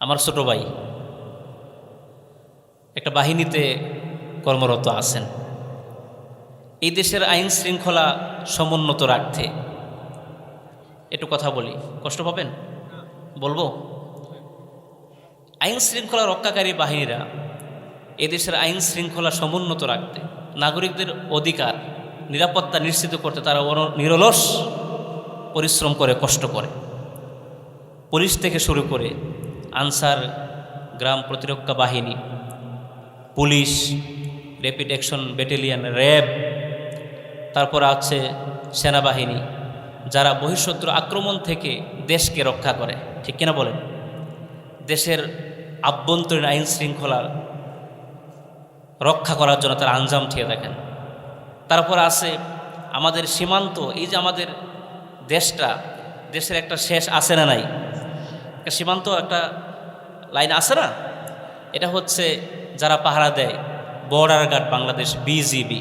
আমার ছোট ভাই। একটা বাহিনীতে কর্মরত আছেন। এই দেশের আইন শৃঙ্খলা সমুন্নত রাখতে। একটু কথা বলি, কষ্ট পাবেন? বলব? আইন শৃঙ্খলা রক্ষাকারী বাহিনীরা এদেশের আইন শৃঙ্খলা সমুন্নত রাখতে, নাগরিকদের অধিকার, নিরাপত্তা নিশ্চিত করতে তারা নিরলস পরিশ্রম করে, কষ্ট করে। পুলিশ থেকে শুরু করে আনসার গ্রাম প্রতিরক্ষা বাহিনী, police rapid action battalion RAB, তারপর আছে সেনাবাহিনী, যারা বহিঃশত্রু আক্রমণ থেকে দেশকে রক্ষা করে। ঠিক কিনা বলেন? দেশের আভ্যন্তরীণ আইন শৃঙ্খলা রক্ষা করার জন্য তারা আঞ্জাম ঠিয়ে দেখেন তারপর আছে আমাদের সীমান্ত, এই যে আমাদের দেশটা, দেশের একটা শেষ আছে না নাই? সীমান্ত, একটা লাইন আছে না? এটা হচ্ছে যারা পাহারা দেয় বর্ডার গার্ড বাংলাদেশ বিজিবি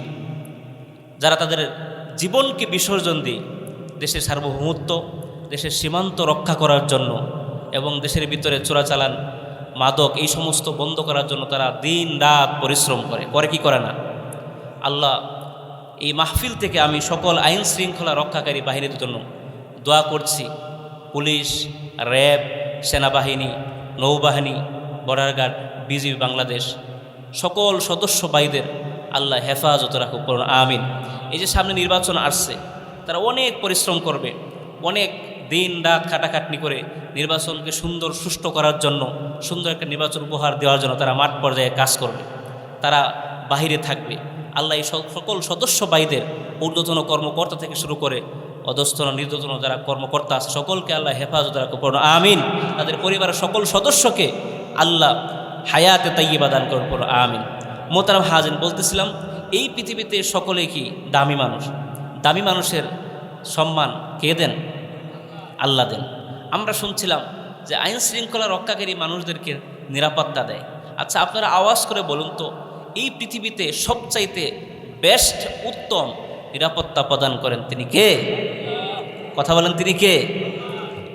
যারা তাদের জীবনকে বিসর্জন দিয়ে, দেশের সার্বভৌমত্ব, দেশের সীমান্ত রক্ষা করার জন্য এবং দেশের ভিতরে চোরাচালান, মাদক, এই সমস্ত বন্ধ করার জন্য তারা দিন রাত পরিশ্রম করে। করে কি করে না? আল্লাহ এই মাহফিল থেকে আমি সকল আইন শৃঙ্খলা রক্ষাকারী বাহিনীর জন্য দোয়া করছি। পুলিশ, র্যাব, সেনাবাহিনী নৌবাহিনী বর্ডার গার্ড বিজিবি বাংলাদেশ, সকল সদস্য ভাইদের আল্লাহ হেফাজত রাখুক করুন আমিন। এই যে সামনে নির্বাচন আসছে, তারা অনেক পরিশ্রম করবে, অনেক দিন রাত খাটাখাটনি করে নির্বাচনকে সুন্দর, সুষ্ঠু করার জন্য, সুন্দর একটা নির্বাচন উপহার দেওয়ার জন্য তারা মাঠ পর্যায়ে কাজ করবে। তারা বাহিরে থাকবে। আল্লাহ সকল সদস্য ভাইদের ঊর্ধ্বতন কর্মকর্তা থেকে শুরু করে অধস্থন নির্যাতন যারা কর্মকর্তা আছে, সকলকে আল্লাহ হেফাজত রাখুক করুন আমিন। তাদের পরিবারের সকল সদস্যকে আল্লাহ হায়াতে তাইয়িবা দান করুন করুন আমিন। মোতারাম হাজিন, বলতেছিলাম, এই পৃথিবীতে সকলে কি দামি মানুষ? দামি মানুষের সম্মান কে দেন? আল্লাহ দেন। আমরা শুনছিলাম যে আইন শৃঙ্খলা রক্ষাকারী মানুষদেরকে নিরাপত্তা দেয়। আচ্ছা আপনারা আওয়াজ করে বলুন তো, এই পৃথিবীতে সবচাইতে বেস্ট উত্তম নিরাপত্তা প্রদান করেন তিনি কে? কথা বলেন তিনি কে?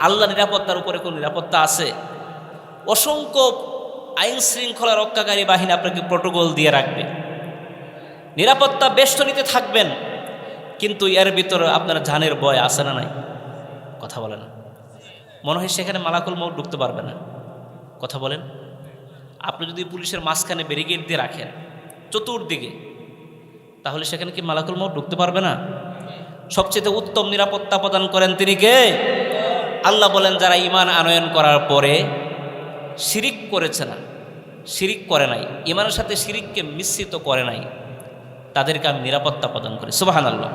আল্লাহ নিরাপত্তার উপরে কোন নিরাপত্তা আছে? অসংখ্য আইন শৃঙ্খলা রক্ষাকারী বাহিনী আপনাকে প্রোটোকল দিয়ে রাখবে। নিরাপত্তা বেষ্টনীতে থাকবেন, কিন্তু এর ভিতরে আপনার জানের ভয় আছে না নাই? কথা বলে না মনে হয় সেখানে মালাকুল মৌ ঢুকতে পারবে না। কথা বলেন। আপনি যদি পুলিশের মাঝখানে ব্যারিকেড দিয়ে রাখেন, চতুর্দিকে, তাহলে সেখানে কি মালাকুল মৌ ঢুকতে পারবে না? সবচেয়ে উত্তম নিরাপত্তা প্রদান করেন তিনি কে আল্লাহ বলেন যারা ইমান আনয়ন করার পরে শিরিক করেছে না শিরিক করে নাই ইমানের সাথে শিরিককে মিশ্রিত করে নাই তাদেরকে আমি নিরাপত্তা প্রদান করি সুবাহান আল্লাহ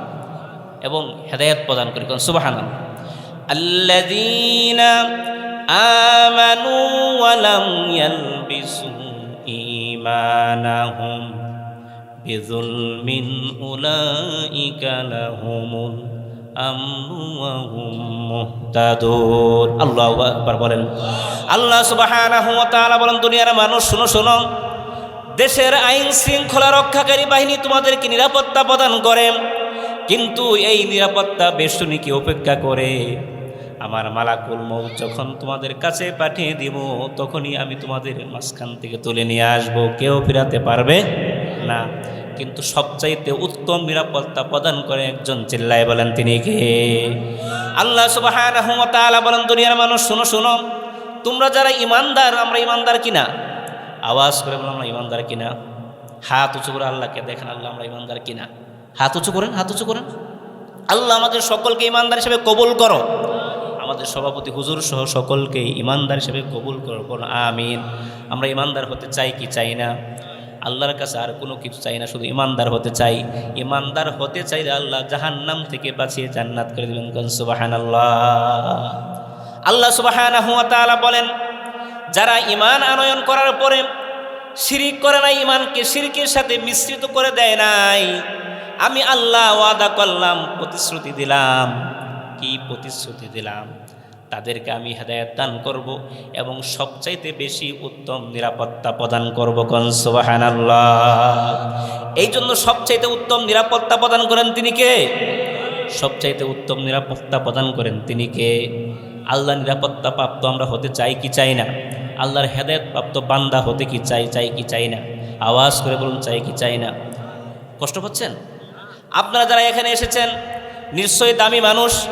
এবং হেদায়ত প্রদান করি কারণ সুবাহান আল্লাহ الذين آمنوا ولم يلبسوا إيمانهم بظلم أولئك لهم الأمن وهم مهتدون الله أكبر বলেন আল্লাহ সুবহানাহু ওয়া তাআলা বলেন দুনিয়ার মানুষ শুনো শুনো দেশের আইন শৃঙ্খলা রক্ষাকারী বাহিনী তোমাদেরকে নিরাপত্তা প্রদান করে কিন্তু এই নিরাপত্তা বেষ্টনীকে উপেক্ষা করে আমার মালাকুল মৌ যখন তোমাদের কাছে পাঠিয়ে দিব তখনই আমি তোমাদের মাঝখান থেকে তুলে নিয়ে আসব কেউ ফিরাতে পারবে না। কিন্তু সবচাইতে উত্তম নিরাপত্তা প্রদান করে একজন চিল্লায় বলেন তিনি কে? আল্লাহ তাআলা বলেন, দুনিয়ার মানুষ, শোনো শোনো। তোমরা যারা ইমানদার আমরা ইমানদার কিনা? আওয়াজ করে বললাম আমরা ইমানদার কিনা? হাত উঁচু করে আল্লাহকে দেখেন, আল্লাহ, আমরা ইমানদার কিনা? হাত উঁচু করেন, হাত উঁচু করেন। আল্লাহ, আমাদের সকলকে ইমানদার হিসেবে কবুল করো। আমাদের সভাপতি, হুজুর সহ সকলকে ইমানদার হিসেবে কবুল করো বলো আমিন। আমরা ইমানদার হতে চাই কি চাই না? আল্লাহর কাছে আর কোনো কিছু চাই না, শুধু ইমানদার হতে চাই। ইমানদার হতে চাইলে আল্লাহ জাহান্নাম থেকে বাঁচিয়ে জান্নাত করে দেবেন। সুবাহান আল্লাহ আল্লাহ তাআলা বলেন, যারা ইমান আনয়ন করার পরে শিরিক করে নাই ইমানকে শিরকের সাথে মিশ্রিত করে দেয় নাই, আমি আল্লাহ ওয়াদা করলাম, প্রতিশ্রুতি দিলাম। কি প্রতিশ্রুতি দিলাম? তাদেরকে আমি হেদায়ত দান করব এবং সবচাইতে বেশি উত্তম নিরাপত্তা প্রদান করব এই জন্য সবচাইতে উত্তম নিরাপত্তা প্রদান করেন তিনি কে? সবচাইতে উত্তম নিরাপত্তা প্রদান করেন তিনি কে? আল্লাহ নিরাপত্তা প্রাপ্ত আমরা হতে চাই কি চাই না? আল্লাহর হেদায়ত প্রাপ্ত বান্দা হতে কি চাই চাই কি চাই না? আওয়াজ করে বলুন, চাই কি চাই না? কষ্ট পাচ্ছেন? আপনারা যারা এখানে এসেছেন, নিশ্চয়ই দামি মানুষ